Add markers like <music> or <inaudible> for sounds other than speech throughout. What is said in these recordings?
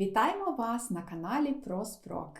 Вітаємо вас на каналі ProSprok.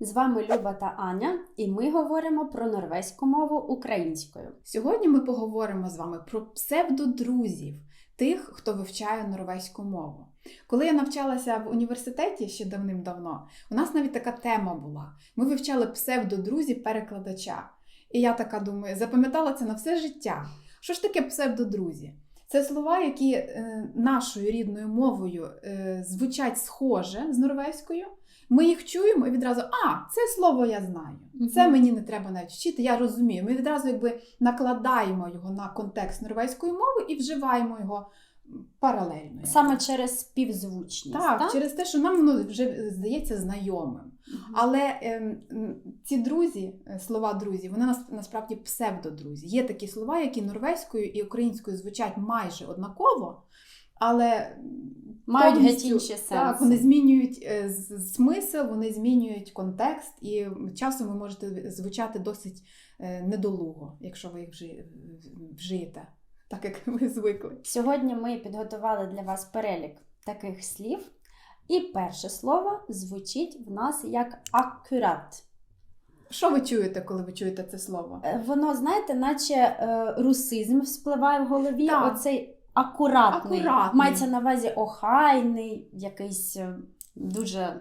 З вами Люба та Аня, і ми говоримо про норвезьку мову українською. Сьогодні ми поговоримо з вами про псевдодрузів, тих, хто вивчає норвезьку мову. Коли я навчалася в університеті ще давним-давно, у нас навіть така тема була. Ми вивчали псевдодрузів перекладача. І я така думаю, запам'ятала це на все життя. Що ж таке псевдодрузі? Це слова, які е, нашою рідною мовою е, звучать схоже з норвезькою. Ми їх чуємо і відразу, а, це слово я знаю. Це мені не треба навіть вчити, я розумію. Ми відразу якби накладаємо його на контекст норвезької мови і вживаємо його паралельно. Саме через співзвучність. так, так? через те, що нам воно вже здається знайомим. Мгм. Але м, ці друзі, е, слова друзі, вони нас насправді псевдодрузі. Є такі слова, які норвезькою і українською звучать майже однаково, але Мають геть інші Так, вони змінюють е, смисл, вони змінюють контекст, і часом ви можете звучати досить е, недолуго, якщо ви їх вжи- вжиєте, так як ви звикли. Сьогодні ми підготували для вас перелік таких слів. І перше слово звучить в нас як акурат. Що ви чуєте, коли ви чуєте це слово? Е, Воно, знаєте, наче е, русизм спливає в голові. Так. Оцей акуратний. Акуратний. Мається на увазі охайний, якийсь е, дуже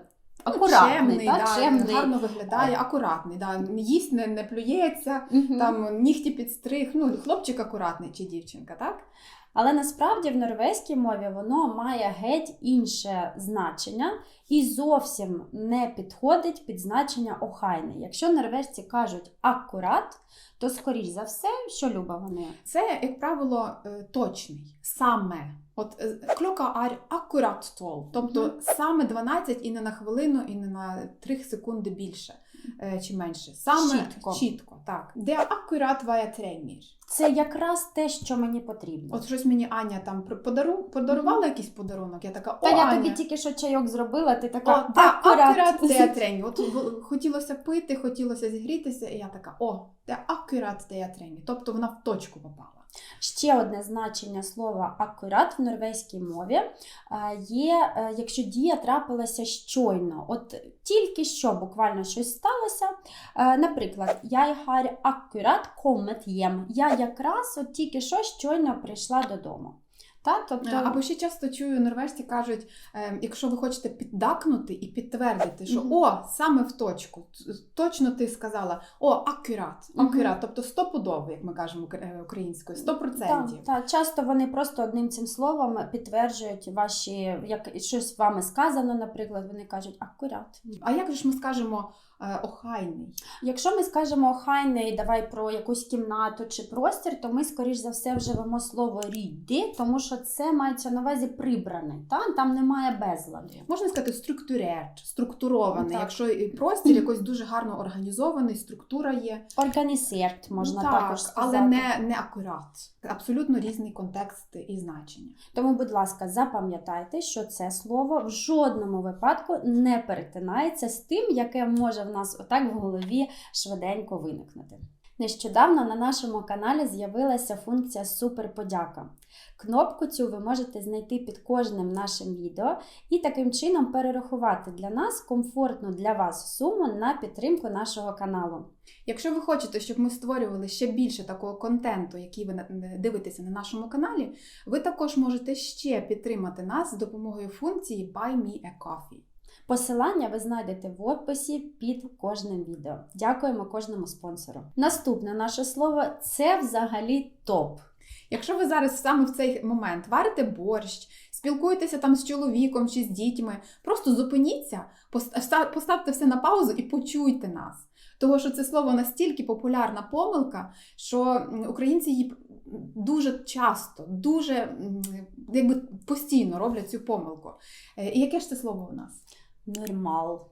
акуратний, чемний, та, да, чемний. гарно виглядає, акуратний. Да. Їсть, не, не плюється, угу. там нігті підстриг. Ну, хлопчик акуратний чи дівчинка, так? Але насправді в норвезькій мові воно має геть інше значення і зовсім не підходить під значення охайний. Якщо норвежці кажуть акурат, то скоріш за все, що люба вони. Це, як правило, е, точний, саме. От е, клока ар акурат тол, тобто саме 12 і не на хвилину, і не на 3 секунди більше е, чи менше. Саме Чітко. чітко так. Де акурат вая тремір. Це якраз те, що мені потрібно. От щось мені Аня там подару, подарувала якийсь подарунок. Я така, о, Та я Аня. тобі тільки що чайок зробила, ти О, така да, акурат. акурат де трені. От хотілося пити, хотілося зігрітися, і я така, о, де акурат де трені. Тобто вона в точку попала. Ще одне значення слова акурат в норвезькій мові є, е, якщо дія трапилася щойно. От тільки що буквально щось сталося. Е, Наприклад, я har акурат kommet hjem. Я якраз от тільки що щойно прийшла додому. Та? Тобто, Або ще часто чую, норвежці кажуть, е, якщо ви хочете піддакнути і підтвердити, що Мгм. о, саме в точку, точно ти сказала, о, акурат, Мгм. акурат, тобто стопудово, як ми кажемо е, українською, 100%. Так, так, часто вони просто одним цим словом підтверджують ваші, як щось вами сказано, наприклад, вони кажуть акурат. А як же ж ми скажемо охайний? Якщо ми скажемо охайний, давай про якусь кімнату чи простір, то ми, скоріш за все, вживемо слово рідді, тому що це мається на увазі прибраний. Та? Там немає безладу. Можна сказати, структурерт, структурований. Так. Якщо і простір якось дуже гарно організований, структура є. Організерт, можна Ну, також сказати. але не, не акурат. Абсолютно різний контекст і значення. Тому, будь ласка, запам'ятайте, що це слово в жодному випадку не перетинається з тим, яке може в нас отак в голові швиденько виникнути. Нещодавно на нашому каналі з'явилася функція Суперподяка. Кнопку цю ви можете знайти під кожним нашим відео і таким чином перерахувати для нас комфортну для вас суму на підтримку нашого каналу. Якщо ви хочете, щоб ми створювали ще більше такого контенту, який ви дивитеся на нашому каналі, ви також можете ще підтримати нас з допомогою функції Buy Me a Coffee. Посилання ви знайдете в описі під кожним відео. Дякуємо кожному спонсору. Наступне наше слово це взагалі топ. Якщо ви зараз саме в цей момент варите борщ, спілкуєтеся там з чоловіком чи з дітьми, просто зупиніться, поста- поставте все на паузу і почуйте нас. Тому що це слово настільки популярна помилка, що українці її дуже часто, дуже якби постійно роблять цю помилку. Е, І яке ж це слово у нас? Нормал.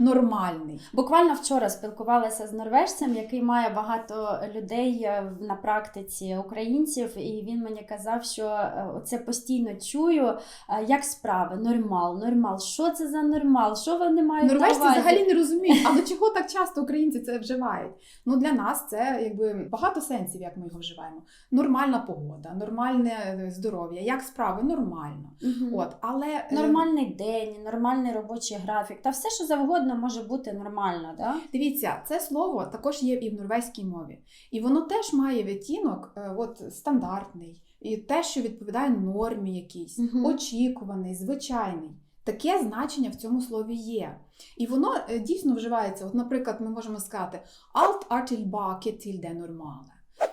Нормальний. Буквально вчора спілкувалася з норвежцем, який має багато людей е, на практиці українців, і він мені казав, що е, це постійно чую, е, як справи, нормал, нормал. Що це за нормал? Що вони мають Норвежці увазі? взагалі не розуміють, <laughs> але чого так часто українці це вживають? Ну для нас це якби багато сенсів, як ми його вживаємо. Нормальна погода, нормальне здоров'я, як справи, нормально. Мгм. От, але Нормальний день, нормальний робочий графік, та все, що завгодно може бути нормально, да? Дивіться, це слово також є і в норвезькій мові, і воно теж має відтінок, е, от стандартний, і те, що відповідає нормі якійсь, Мгм. очікуваний, звичайний. Таке значення в цьому слові є. І воно е, дійсно вживається. От, наприклад, ми можемо сказати Alt er tilbake til det normale.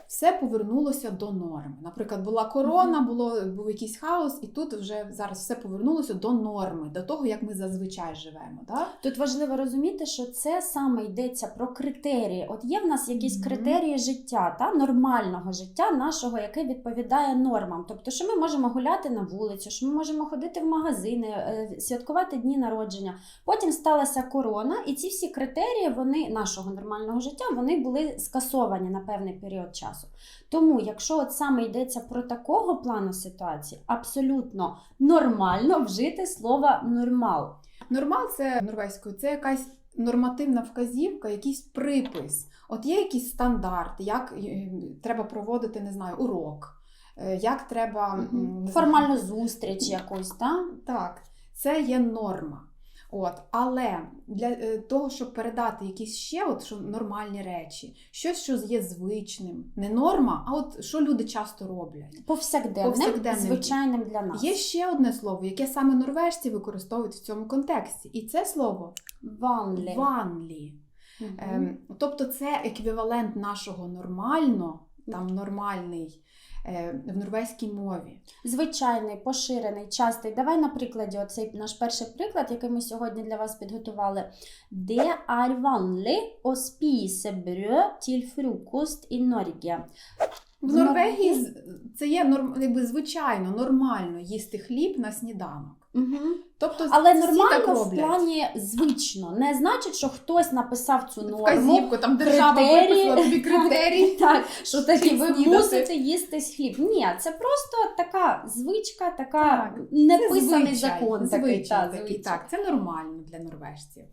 Все повернулося до норми. Наприклад, була корона, було, був якийсь хаос, і тут вже зараз все повернулося до норми, до того, як ми зазвичай живемо. Так? Тут важливо розуміти, що це саме йдеться про критерії. От є в нас якісь критерії життя, та нормального життя нашого, яке відповідає нормам. Тобто, що ми можемо гуляти на вулицю, що ми можемо ходити в магазини, е, святкувати дні народження. Потім сталася корона, і ці всі критерії вони нашого нормального життя вони були скасовані на певний період часу. Тому, якщо от саме йдеться про такого плану ситуації, абсолютно нормально вжити слово нормал. Нормал це норвезькою, це якась нормативна вказівка, якийсь припис. От є якийсь стандарт, як е, треба проводити, не знаю, урок, е, як треба Формальну зустріч якусь, так? Так, це є норма. От, але для е, того, щоб передати якісь ще от, що нормальні речі, щось, що є звичним, не норма, а от що люди часто роблять. Повсякденним, Повсякденним. звичайним для нас. Є ще одне слово, яке саме норвежці використовують в цьому контексті, і це слово Ванлі. ванлі. Ем, тобто це еквівалент нашого нормально, там нормальний е, в норвезькій мові. Звичайний, поширений, частий. Давай на прикладі, оцей наш перший приклад, який ми сьогодні для вас підготували. Det er vanlig å spise brød til frokost i Norge. В Норвегії- це є норм, якби звичайно, нормально їсти хліб на сніданок. Угу. Тобто Але всі так нормально в роблять. плані звично. Не значить, що хтось написав цю норму. Вказівку, там держава критерії. виписала тобі <laughs> критерії. <laughs> Так, що такі ви снідати. мусите їсти хліб. Ні, це просто така звичка, така Так, неписаний Це закон. звичай, такий, звичай та, такий, звичай. так, це нормально для норвежців.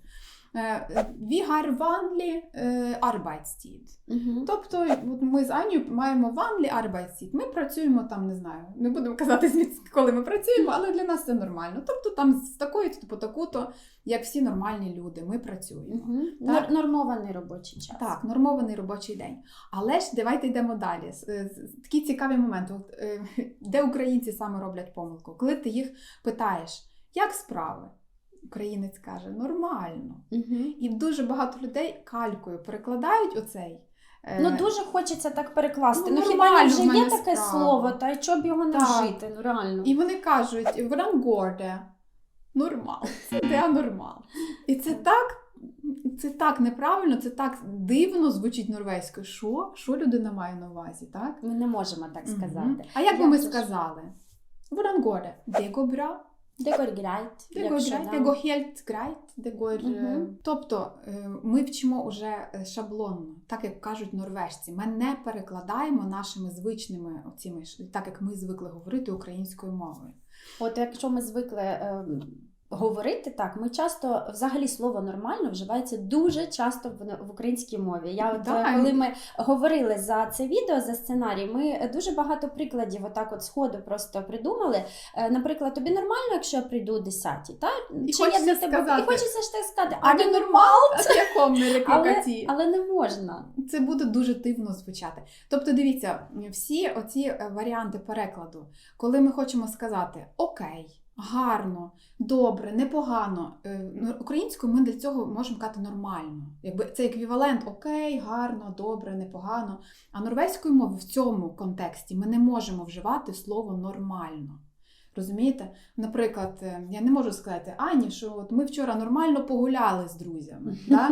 Е, Vi har vanlig е, arbeidstid. Мгм. Тобто, от ми з Анією маємо ванлі arbeidstid. Ми працюємо там, не знаю, не будемо казати, коли ми працюємо, але для нас це нормально. Тобто там з такої по таку-то, як всі нормальні люди, ми працюємо. Мгм. Так. Нормований робочий час. Так, нормований робочий день. Але ж давайте йдемо далі. Е, Такий цікавий момент, от, е, <laughs> де українці саме роблять помилку. Коли ти їх питаєш, як справи? Українець каже, нормально. Мгм. І дуже багато людей калькою перекладають оцей. е, Ну дуже хочеться так перекласти. Ну, Ну, хіба вже є таке справа. слово, та й чого б його не вжити? Ну реально. І вони кажуть, врангорде, нормал, це нормал. І це так, це так неправильно, це так дивно звучить норвезькою. Що? Що людина має на увазі, так? Ми не можемо так сказати. А як би ми сказали? Det går bra, Det går greit. det går greit, det går helt greit, det går... е, Мгм. Тобто е, ми вчимо уже е, шаблонно, так як кажуть норвежці. Ми не перекладаємо нашими звичними оціми, так як ми звикли говорити українською мовою. От якщо ми звикли е, говорити так, ми часто взагалі слово нормально вживається дуже часто в, українській мові. Я от Так. е, коли ми говорили за це відео, за сценарій, ми дуже багато прикладів отак от сходу просто придумали. Е, наприклад, тобі нормально, якщо я прийду о 10 та? І Чи я для тебе сказати, і хочеться ж так сказати, А не не нормал? <laughs> В Але, але не можна. Це буде дуже дивно звучати. Тобто, дивіться, всі оці е, варіанти перекладу, коли ми хочемо сказати окей, гарно, добре, непогано. е, ну, Українською ми для цього можемо казати нормально. Якби це еквівалент окей, гарно, добре, непогано. А норвезькою мовою в цьому контексті ми не можемо вживати слово нормально. Розумієте? Наприклад, е, я не можу сказати Ані, що от ми вчора нормально погуляли з друзями. <laughs> Да?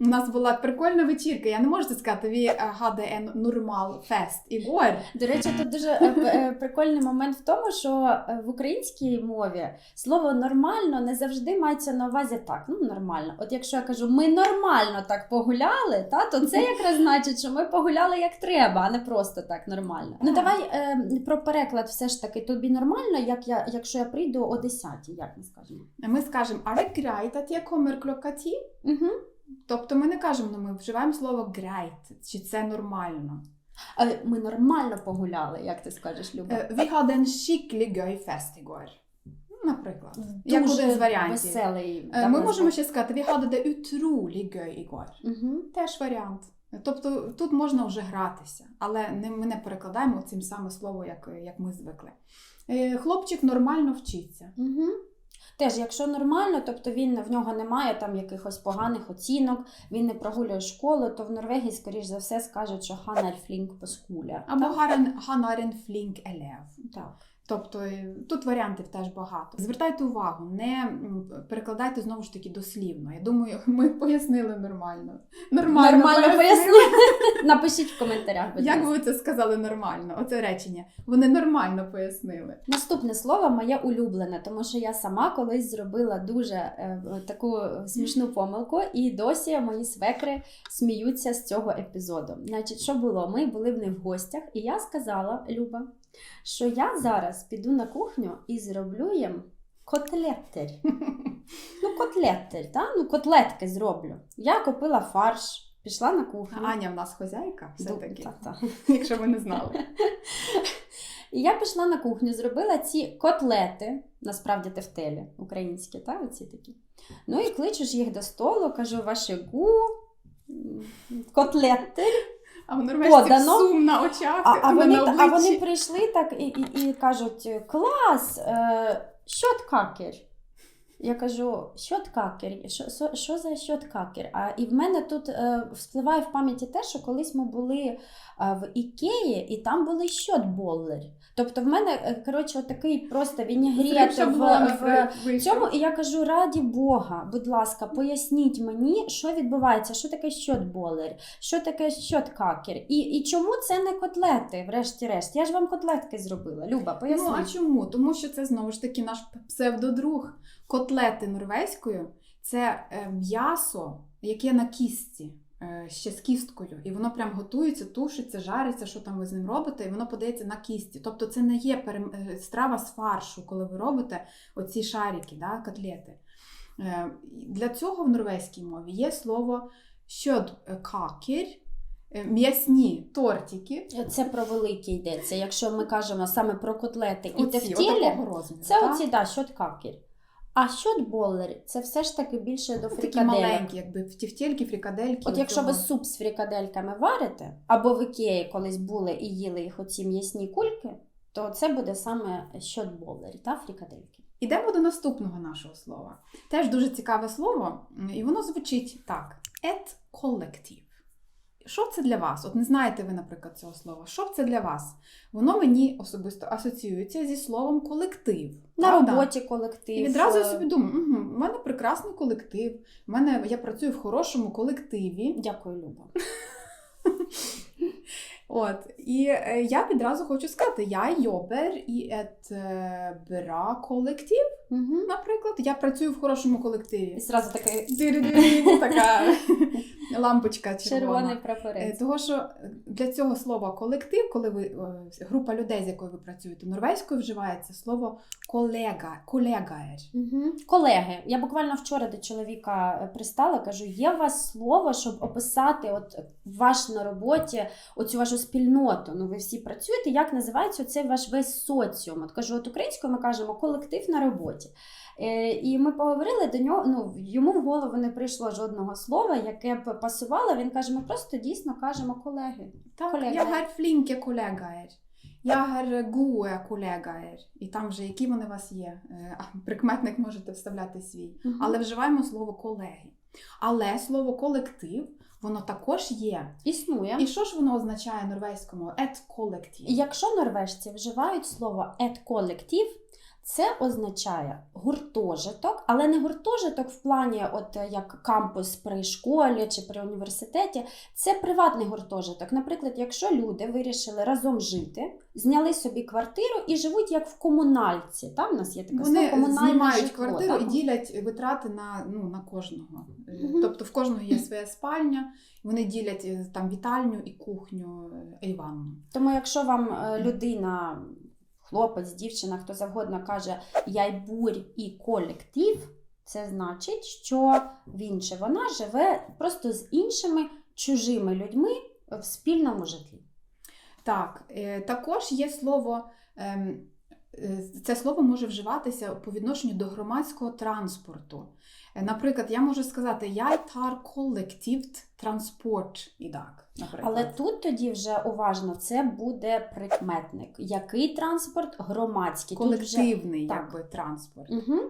У нас була прикольна вечірка. Я не можу сказати, ви гаде en normal fest ігор. До речі, тут дуже е, е, прикольний момент в тому, що е, в українській мові слово нормально не завжди мається на увазі так. Ну, нормально. От якщо я кажу, ми нормально так погуляли, та, то це якраз значить, що ми погуляли як треба, а не просто так нормально. Ну давай е, про переклад все ж таки тобі нормально, як я, якщо я прийду о 10 як ми скажемо. Ми скажемо «А det greit at jeg kommer klokka ti?» Угу. Тобто ми не кажемо, ну, ми вживаємо слово greit, чи це нормально. Е, Ми нормально погуляли, як ти скажеш, Люба. Vi hadde en fest i går. Наприклад. Як один з варіантів. веселий. Е, Ми можемо ще сказати, vi hadde det utrolig i. Угу. Теж варіант. Тобто тут можна вже гратися, але ми не перекладаємо цим саме слово, як, як ми звикли. Е, Хлопчик нормально вчиться. Угу. Теж, якщо нормально, тобто він в нього немає там якихось поганих оцінок, він не прогулює школу, то в Норвегії, скоріш за все, скажуть, що Ханер флінк поскуля. Або гарен, ганарен флінк елев. Так. Тобто е, тут варіантів теж багато. Звертайте увагу, не перекладайте знову ж таки дослівно. Я думаю, <laughs> ми пояснили нормально. Нормально, Нормально пояснили. пояснили. <laughs> Напишіть в коментарях. будь Як ви це сказали нормально? Оце речення. Вони нормально пояснили. Наступне слово моє улюблене, тому що я сама колись зробила дуже е, таку смішну помилку, і досі мої свекри сміються з цього епізоду. Значить, що було? Ми були в них в гостях, і я сказала, Люба, що я зараз піду на кухню і зроблю їм котлеттер. <laughs> Ну, котлеттер, та? ну котлетки зроблю. Я купила фарш, пішла на кухню. Аня в нас хозяйка, все-таки, Та-та. <laughs> якщо ви не знали. <laughs> І я пішла на кухню, зробила ці котлети, насправді тефтелі українські, та, оці такі. Ну і кличу ж їх до столу, кажу, ваше гу, котлети. А в Норвежці Подано. сум на очах, А, а, вони, на а вони прийшли так і, і, і кажуть: клас, е, щоткакер. Я кажу, що, що, що за щоткакер? А і в мене тут е, вспливає в пам'яті те, що колись ми були е, в Ікеї, і там були щотболлер. Тобто в мене, е, коротше, отакий просто вінігрет Зрib в, в, цьому, і я кажу: раді Бога, будь ласка, поясніть мені, що відбувається, що таке щотболер, що таке щоткакер, і, і чому це не котлети, врешті-решт. Я ж вам котлетки зробила. Люба, поясни. Ну а чому? Тому що це знову ж таки наш псевдодруг. Котлети норвезькою це е, м'ясо, яке на кістці. е, Ще з кісткою, і воно прям готується, тушиться, жариться, що там ви з ним робите, і воно подається на кісті. Тобто це не є перем- е, страва з фаршу, коли ви робите оці шарики, да, котлети. Для цього в норвезькій мові є слово щодкакер, е, м'ясні тортики. Це про великі йдеться. Якщо ми кажемо саме про котлети і тефтілі, це так? оці да, щоткакер. А щотболер це все ж таки більше до Такі фрикаделек. маленькі, якби тівтєльки, фрикадельки. От якщо ви суп з фрикадельками варите, або в Ікеї колись були і їли їх оці м'ясні кульки, то це буде саме щотболер та фрикадельки. Ідемо до наступного нашого слова. Теж дуже цікаве слово, і воно звучить так: et колектив. Що це для вас? От не знаєте ви, наприклад, цього слова. Що це для вас? Воно мені особисто асоціюється зі словом колектив. На правда? роботі колектив. І відразу я е, собі думаю, угу, в мене прекрасний колектив. В мене я працюю в хорошому колективі. Дякую, Люба. <laughs> От і е, я відразу хочу сказати: я йобер і ет е, бра колектив. Угу. Наприклад, я працюю в хорошому колективі. І зразу такий <laughs> Така лампочка червона. червоний Е, прапорець. Того, що для цього слова колектив, коли ви е, група людей, з якою ви працюєте, норвезькою вживається слово колега, колегаєр. Угу. Колеги, я буквально вчора до чоловіка е, пристала, кажу: є у вас слово, щоб описати от ваш на роботі, оцю вашу спільноту. Ну, ви всі працюєте. Як називається цей ваш весь соціум? От кажу, от українською ми кажемо колектив на роботі. Е, і ми поговорили до нього. Ну йому в голову не прийшло жодного слова, яке б пасувало. Він каже: ми просто дійсно кажемо колеги. Так, Колега. я гер флінке колегаєр. Я гуе колегаєр. І там вже які вони у вас є. Е, Прикметник можете вставляти свій. Але вживаємо слово колеги. Але слово колектив, воно також є. існує. І що ж воно означає норвезькому? Ет колектив. Якщо норвежці вживають слово «et колектив», Це означає гуртожиток, але не гуртожиток в плані, от е, як кампус при школі чи при університеті. Це приватний гуртожиток. Наприклад, якщо люди вирішили разом жити, зняли собі квартиру і живуть як в комунальці. Там у нас є таке слово Вони комунальне знімають житло, квартиру так? і ділять витрати на, ну, на кожного. Мгм. Тобто в кожного є своя спальня, вони ділять е, там вітальню і кухню і ванну. Тому, якщо вам людина, хлопець, дівчина, хто завгодно каже яйбурь і колектив, це значить, що він чи вона живе просто з іншими чужими людьми в спільному житлі. Так, е, також є слово. ем, е, Це слово може вживатися по відношенню до громадського транспорту. Е, Наприклад, я можу сказати «Jeg тар kollektivt транспорт ідак. Наприклад. Але тут тоді вже уважно це буде прикметник. Який транспорт? Громадський. Колективний вже- так. якби, транспорт. Угу.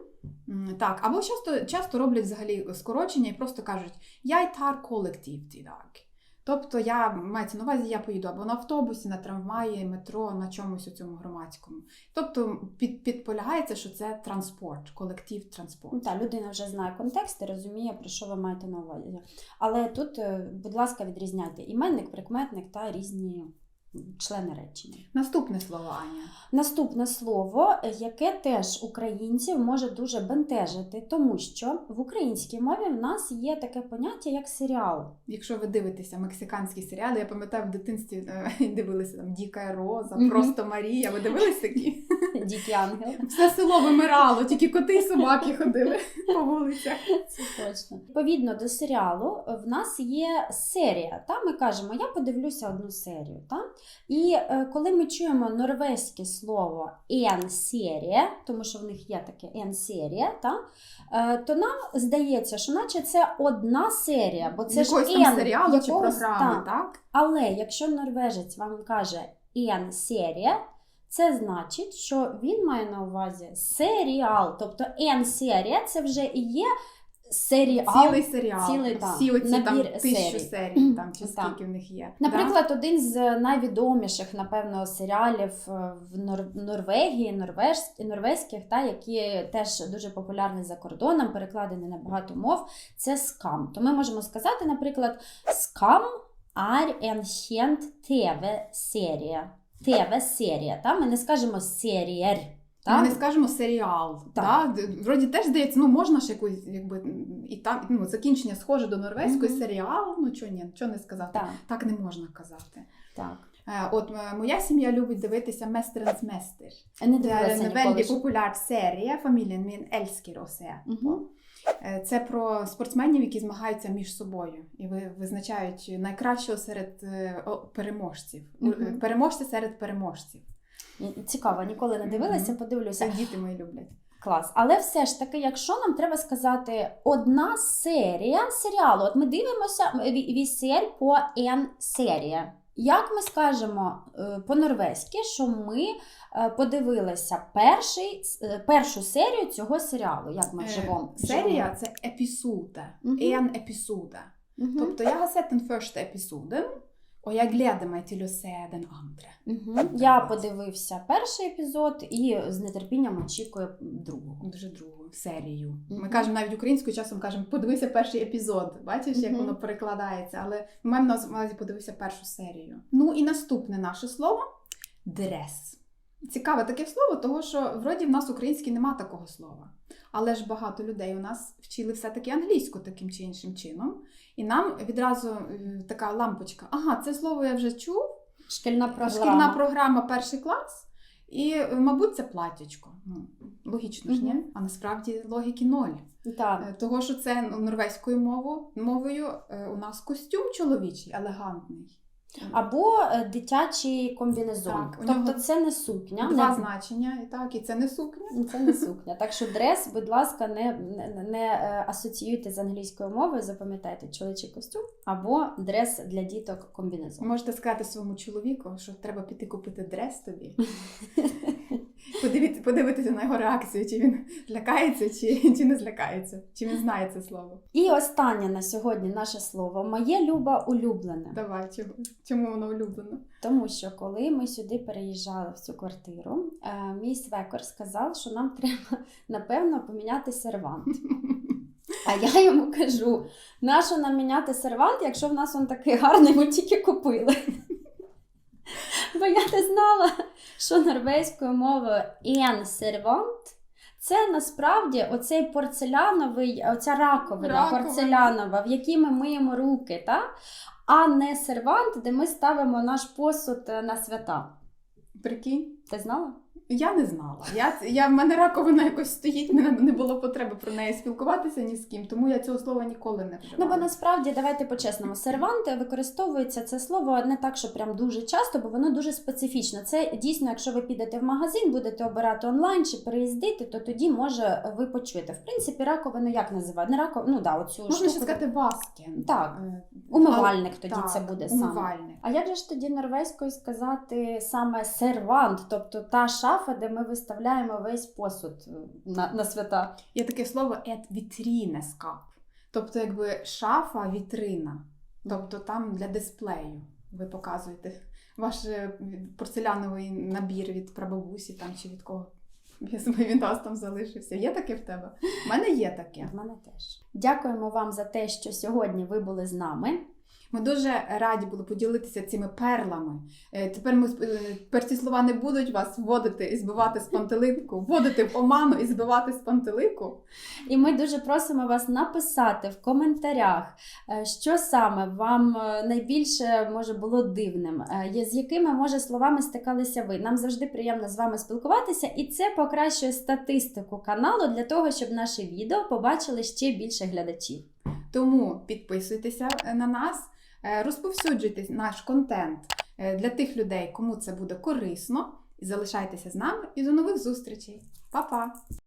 Так, або часто, часто роблять взагалі скорочення і просто кажуть «Jeg тар i dag». Тобто я мається на увазі, я поїду або на автобусі, на трамваї, метро, на чомусь у цьому громадському. Тобто під, підполягається, що це транспорт, колектив транспорт. Ну, та, людина вже знає контекст і розуміє, про що ви маєте на увазі. Але тут, е, будь ласка, відрізняйте іменник, прикметник та різні члени речення. Наступне слово Аня. Наступне слово, яке теж українців може дуже бентежити, тому що в українській мові в нас є таке поняття як серіал. Якщо ви дивитеся мексиканські серіали, я пам'ятаю в дитинстві е, <laughs> дивилися там Діка Роза, просто Марія. Ви дивилися такі? <laughs> <laughs> Дикий ангел. Все село вимирало, тільки коти і собаки ходили <laughs> по вулицях. Це точно. Відповідно до серіалу, в нас є серія. Та? Ми кажемо, я подивлюся одну серію. Та? І е, коли ми чуємо норвезьке слово en серія, тому що в них є таке en серія, та? Е, то нам здається, що наче це одна серія, бо це Якогось ж там en, серіалу чи якогось- програми, та. так? Але якщо норвежець вам каже en серія, це значить, що він має на увазі серіал. Тобто en серія це вже і є серіал. Цілий серіал. цілий, так, Всі оці там тисячу серій. там, чи Так. скільки в них є. Наприклад, один з найвідоміших, напевно, серіалів е, в Нор- Норвегії, норвежських, норвезьких, та, які теж дуже популярні за кордоном, перекладені на багато мов, це скам. То ми можемо сказати, наприклад, скам er en kjent TV-серія. TV-серія. Та? Ми не скажемо серієр. та Ми не скажемо серіал. Так. Та? Вроді теж здається, ну можна ж якусь, якби і там ну, закінчення схоже до норвезької Мгм. серіал. Ну чого ні, чого не сказати. Так, Так не можна казати. так. Е, От е, моя сім'я любить дивитися Местеренс Местер. Min elsker å se på. Мгм. Е, Це про спортсменів, які змагаються між собою і визначають найкращого серед переможців. Е, Переможці серед переможців. Цікаво, ніколи не дивилася, Мгм. подивлюся. Це діти мої люблять. Клас. Але все ж таки, якщо нам треба сказати одна серія серіалу, от ми дивимося ві- вісель по en серія. Як ми скажемо е, по-норвезьки, що ми е, подивилися перший, е, першу серію цього серіалу, як ми живемо? Серія це епісуда, ен епісуда. Тобто я гасетен sett den første episoden, og jeg gleder meg til å se den. Мгм. Я подивився перший епізод і з нетерпінням очікую другого. Дуже другу серію. Ми Мгм. кажемо навіть українською часом кажемо подивися перший епізод. Бачиш, як Мгм. воно перекладається, але ми маємо на увазі подивися першу серію. Ну і наступне наше слово дрес. Цікаве таке слово, тому що вроді в нас українській нема такого слова. Але ж багато людей у нас вчили все-таки англійську таким чи іншим чином. І нам відразу е, така лампочка: ага, це слово я вже чув, Шкільна програма. Шкільна програма перший клас, і, е, мабуть, це платячко. Ну, логічно ж, ні? Мгм. А насправді логіки ноль. Так. Е, Того, що це норвезькою мовою, мовою у нас костюм чоловічий, елегантний. Або е, дитячий комбінезон. Так, тобто це не сукня. Два не значення, і так, і це не сукня. Це не сукня. Так що дрес, будь ласка, не, не, не е, асоціюйте з англійською мовою, запам'ятайте чоловічий костюм або дрес для діток комбінезон. Можете сказати своєму чоловіку, що треба піти купити дрес тобі. <laughs> Подивіться, подивитися на його реакцію, чи він злякається, чи, чи не злякається, чи він знає це слово. І останнє на сьогодні наше слово моє люба улюблене. Давай, чому, чому воно улюблено? Тому що коли ми сюди переїжджали в цю квартиру, е, мій свекор сказав, що нам треба напевно поміняти сервант. А я йому кажу: нащо нам міняти сервант, якщо в нас він такий гарний, ми тільки купили. Бо я не знала, що норвезькою мовою «en servant» це насправді оцей порцеляновий, оця раковина, Раковина. порцелянова, в якій ми миємо руки, та? а не сервант, де ми ставимо наш посуд е, на свята. Прикинь? Ти знала? Я не знала. Я, я, в мене раковина якось стоїть, мене не було потреби про неї спілкуватися ні з ким, тому я цього слова ніколи не вживала. Ну, бо насправді, давайте по-чесному, сервант використовується це слово не так, що прям дуже часто, бо воно дуже специфічне. Це дійсно, якщо ви підете в магазин, будете обирати онлайн чи переїздити, то тоді може ви почуєте. В принципі, раковину як називають? Не раковину, ну да, оцю Можна штуку. ще сказати баскен. Так. Е, Умивальник тоді так, це буде саме. умивальник. А як же ж тоді норвезькою сказати саме сервант, тобто та шафа, де ми виставляємо весь посуд е, на, на свята? Є таке слово vitrine. Тобто, якби шафа, вітрина. Тобто там для дисплею ви показуєте ваш е, порцеляновий набір від прабабусі там чи від кого. Він у вас там залишився. Є таке в тебе? У мене є таке. В мене теж. Дякуємо вам за те, що сьогодні ви були з нами. Ми дуже раді були поділитися цими перлами. Е, Тепер ми е, тепер ці слова не будуть вас вводити і збивати з пантелику, вводити в оману і збивати з пантелику. І ми дуже просимо вас написати в коментарях, е, що саме вам найбільше може було дивним, з якими може словами стикалися ви. Нам завжди приємно з вами спілкуватися, і це покращує статистику каналу для того, щоб наше відео побачили ще більше глядачів. Тому підписуйтеся на нас, розповсюджуйте наш контент е, для тих людей, кому це буде корисно. І залишайтеся з нами. І до нових зустрічей. Па-па!